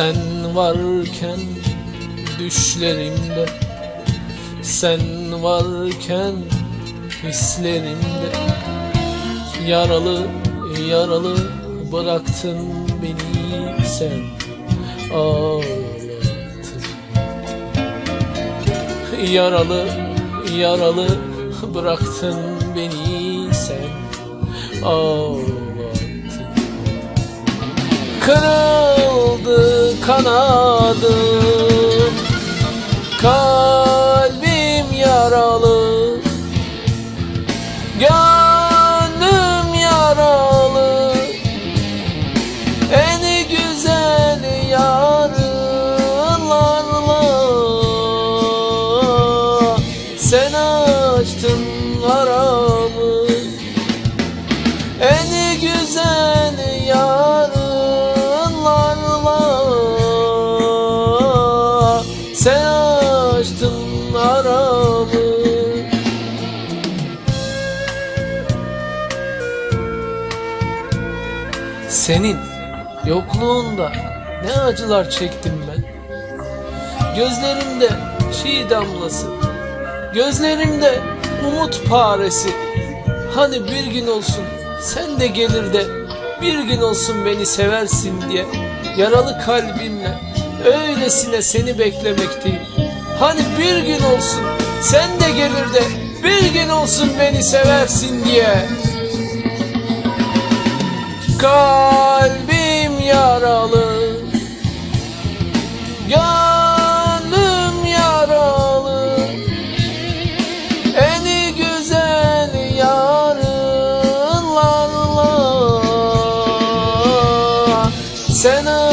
Sen varken düşlerimde Sen varken hislerimde. Yaralı yaralı bıraktın beni sen ağlattın. Yaralı yaralı bıraktın beni sen ağlattın. Kırıldı kanadım Kalbim yaralı. Gönlüm yaralı. En güzel yarınlarla. Sen açtın aramı Senin yokluğunda ne acılar çektim ben. Gözlerimde çiğ damlası Gözlerimde umut paresi. Hani bir gün olsun sen de gelir de Bir gün olsun beni seversin diye Yaralı kalbimle öylesine seni beklemekteyim. Hani bir gün olsun sen de gelir de Bir gün olsun beni seversin diye Kalbim yaralı. Gönlüm yaralı. En güzel yarınlarla. Sen